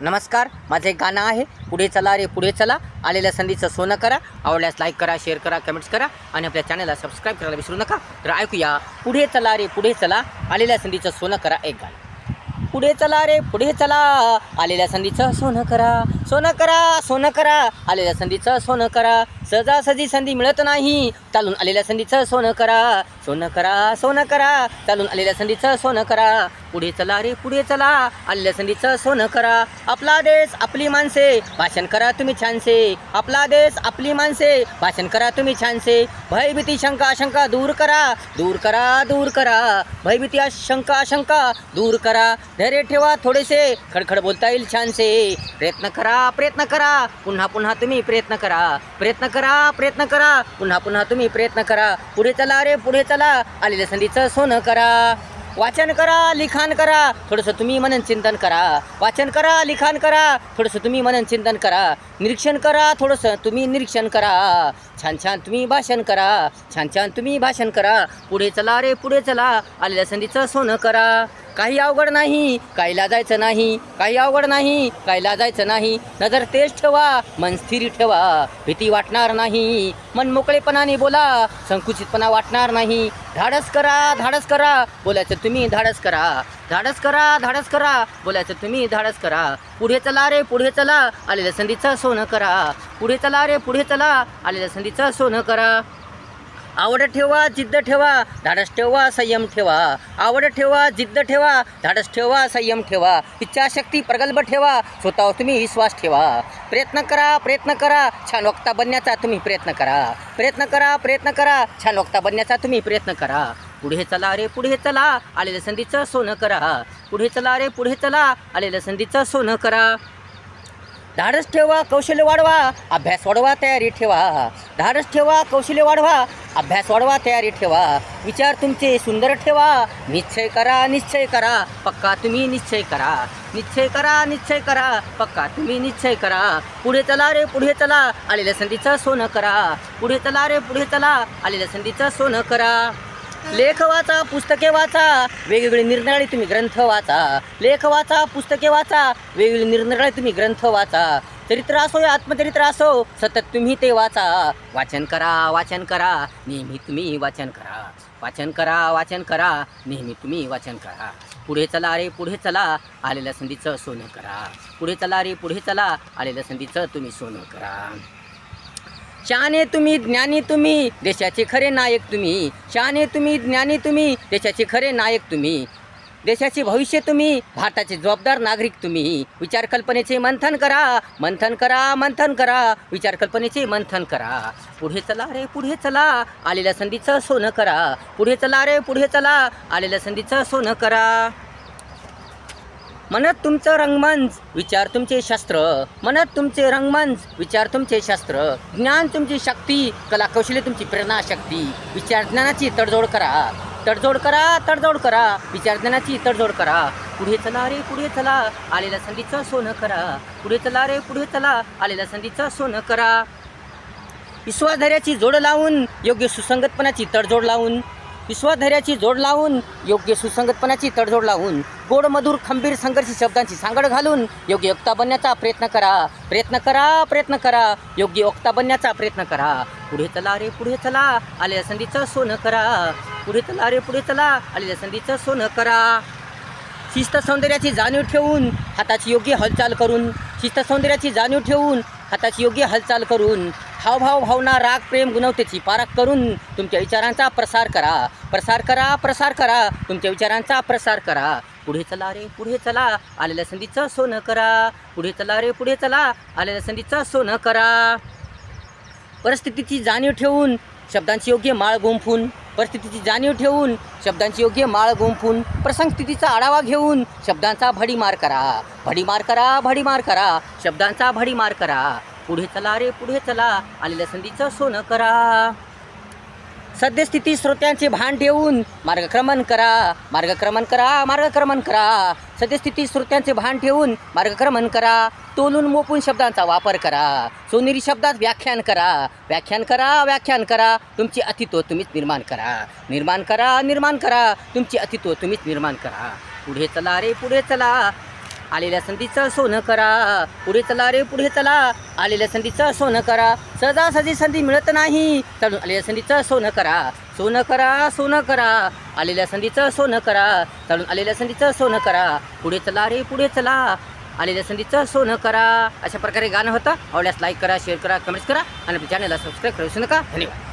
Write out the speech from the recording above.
नमस्कार माझं एक गाणं आहे. पुढे चला रे पुढे चला. आलेल्या संधीचं सोनं करा आवडल्यास लाईक करा शेअर करा कमेंट्स करा आणि आपल्या चॅनलला सबस्क्राईब करायला विसरू नका. तर ऐकूया. पुढे चला रे पुढे चला. आलेल्या संधीचं सोनं करा एक गाणं. पुढे चला रे पुढे चला. आलेल्या संधीचं सोनं करा. सोनं करा सोनं करा. आलेल्या संधीचं सोनं करा. सजासजी संधी मिळत नाही. चालून आलेल्या संधीचं सोनं करा. सोनं करा सोनं करा. चालून आलेल्या संधीचं सोनं करा. पुढे चला रे पुढे चला. आलेल्या संधीचं सोनं करा. आपला देश आपली माणसे. भाषण करा तुम्ही छानसे. आपला देश आपली माणसे. भाषण करा तुम्ही छानसे. भयभीती शंका आशंका दूर करा. दूर करा दूर करा. भयभीती शंका आशंका दूर करा. धैर्य ठेवा थोडेसे. खडखड बोलता येईल छानसे. प्रयत्न करा. प्रयत्न करा. पुन्हा पुन्हा तुम्ही प्रयत्न करा. प्रयत्न करा प्रयत्न करा. पुन्हा पुन्हा तुम्ही प्रयत्न करा. पुढे चला रे पुढे चला. आलेल्या संधीचं सोनं करा. वाचन करा लिखाण करा. थोडंसं तुम्ही मनन चिंतन करा. वाचन करा लिखाण करा. थोडंसं तुम्ही मनन चिंतन करा. निरीक्षण करा थोडंसं तुम्ही निरीक्षण करा. छान छान तुम्ही भाषण करा. छान छान तुम्ही भाषण करा. पुढे चला रे पुढे चला. आलेल्या संधीचं सोनं करा. काही अवघड नाही काही लाजायचं नाही काही अवघड नाही काही लाजायचं नाही. नजर तेज ठेवा मन स्थिर ठेवा भीती वाटणार नाही. मन मोकळेपणाने बोला संकुचितपणा वाटणार नाही. धाडस करा धाडस करा बोलायचं तुम्ही धाडस करा. धाडस करा धाडस करा बोलायचं तुम्ही धाडस करा. पुढे चला रे पुढे चला आलेल्या संधीचं सोनं करा. पुढे चला रे पुढे चला आलेल्या संधीचं सोनं करा. आवड ठेवा जिद्द ठेवा धाडस ठेवा संयम ठेवा. आवड ठेवा जिद्द ठेवा धाडस ठेवा संयम ठेवा. इच्छाशक्ती प्रगल्भ ठेवा. स्वतःवर तुम्ही विश्वास ठेवा. प्रयत्न करा प्रयत्न करा. छान वक्ता बनण्याचा तुम्ही प्रयत्न करा. प्रयत्न करा प्रयत्न करा. छान वक्ता बनण्याचा तुम्ही प्रयत्न करा. पुढे चला रे पुढे चला. आलेल्या संधीचं सोनं करा. पुढे चला रे पुढे चला. आलेल्या संधीचं सोनं करा. धाडस ठेवा कौशल्य वाढवा अभ्यास वाढवा तयारी ठेवा. धाडस ठेवा कौशल्य वाढवा अभ्यास वाढवा तयारी ठेवा. विचार तुमचे सुंदर ठेवा. निश्चय करा निश्चय करा. पक्का तुम्ही निश्चय करा. निश्चय करा निश्चय करा. पक्का तुम्ही निश्चय करा. पुढे चला रे पुढे चला. आलेल्या संधीचं सोनं करा. पुढे चला रे पुढे चला. आलेल्या संधीचं सोनं करा. लेख वाचा पुस्तके वाचा वेगवेगळे निरनिराळे तुम्ही ग्रंथ वाचा. लेख वाचा पुस्तके वाचा वेगवेगळे निरनिराळे तुम्ही ग्रंथ वाचा. चरित्र असो या आत्मचरित्र असो सतत तुम्ही ते वाचा. वाचन करा वाचन करा नेहमी तुम्ही वाचन करा. वाचन करा वाचन करा नेहमी तुम्ही वाचन करा. पुढे चला रे पुढे चला आलेल्या संधीचं सोनं करा. पुढे चला रे पुढे चला आलेल्या संधीचं तुम्ही सोनं करा. शाने तुम्ही ज्ञानी तुम्ही देशाचे खरे नायक तुम्ही. शाने तुम्ही ज्ञानी तुम्ही देशाचे खरे नायक तुम्ही. देशाचे भविष्य तुम्ही भारताचे जबाबदार नागरिक तुम्ही. विचार कल्पनेचे मंथन करा मंथन करा मंथन करा. विचार कल्पनेचे मंथन करा. पुढे चला रे पुढे चला. आलेल्या संधीचं सोनं करा. पुढे चला रे पुढे चला. आलेल्या संधीचं सोनं करा. मनात तुमचं रंगमंच विचार तुमचे शास्त्र. मनात तुमचे रंगमंच विचार तुमचे शास्त्र. ज्ञान तुमची शक्ती कला कौशल्य तुमची प्रेरणा शक्ती. विचार ज्ञानाची तडजोड करा. तडजोड करा तडजोड करा. विचार ज्ञानाची तडजोड करा. पुढे चला रे पुढे चला. आलेल्या संधीचं सोनं करा. पुढे चला रे पुढे चला. आलेल्या संधीचं सोनं करा. विश्वासधैर्याची जोड लावून योग्य सुसंगतपणाची तडजोड लावून विश्वासधैर्याची जोड लावून योग्य सुसंगतपणाची तडजोड लावून गोड मधुर खंबीर संघर्षी शब्दांची सांगड घालून योग्य वक्ता बनण्याचा प्रयत्न करा. प्रयत्न करा प्रयत्न करा. योग्य वक्ता बनण्याचा प्रयत्न करा. पुढे चला रे पुढे चला. आलेल्या संधीचं सोनं करा. पुढे चला रे पुढे चला. आलेल्या संधीचं सोनं करा. शिस्त सौंदर्याची जाणीव ठेवून हाताची योग्य हालचाल करून शिस्त सौंदर्याची जाणीव ठेवून हाताची योग्य हालचाल करून हावभाव भावना राग प्रेम गुणवतेची पारख करून तुमच्या विचारांचा प्रसार करा. प्रसार करा प्रसार करा. तुमच्या विचारांचा प्रसार करा. पुढे चला रे पुढे चला. आलेल्या संधीचं सोनं करा. पुढे चला रे पुढे चला. आलेल्या संधीचं सोनं करा. परिस्थितीची जाणीव ठेवून शब्दांची योग्य माळ गुंफून परिस्थितीची जाणीव ठेवून शब्दांची योग्य माळ गुंफून प्रसंगस्थितीचा आढावा घेऊन शब्दांचा भडीमार करा. भडीमार करा भडीमार करा. शब्दांचा भडीमार करा. पुढे चला रे पुढे चला. आलेल्या संधीचं सोनं करा. सद्यस्थिती श्रोत्यांचे भान ठेवून मार्गक्रमण करा. मार्गक्रमण करा मार्गक्रमण करा. सद्यस्थिती श्रोत्यांचे भान ठेवून मार्गक्रमण करा. तोलून मोपून शब्दांचा वापर करा. सोनेरी शब्दात व्याख्यान करा. व्याख्यान करा व्याख्यान करा. तुमची अतित्व तुम्हीच निर्माण करा. निर्माण करा निर्माण करा. तुमची अतित्व तुम्हीच निर्माण करा. पुढे चला रे पुढे चला. आलेल्या संधीचं सोनं करा. पुढे चला रे पुढे चला. आलेल्या संधीचं सोनं करा. सहजासहजी संधी मिळत नाही. चढून आलेल्या संधीचं सोनं करा. सोनं करा सोनं करा. आलेल्या संधीचं सोनं करा. चढून आलेल्या संधीचं सोनं करा. पुढे चला रे पुढे चला. आलेल्या संधीचं सोनं करा. अशा प्रकारे गाणं होतं. आवडल्यास लाईक करा शेअर करा कमेंट्स करा. आणि आपल्या चॅनलला सबस्क्राईब करू विसरू नका. धन्यवाद.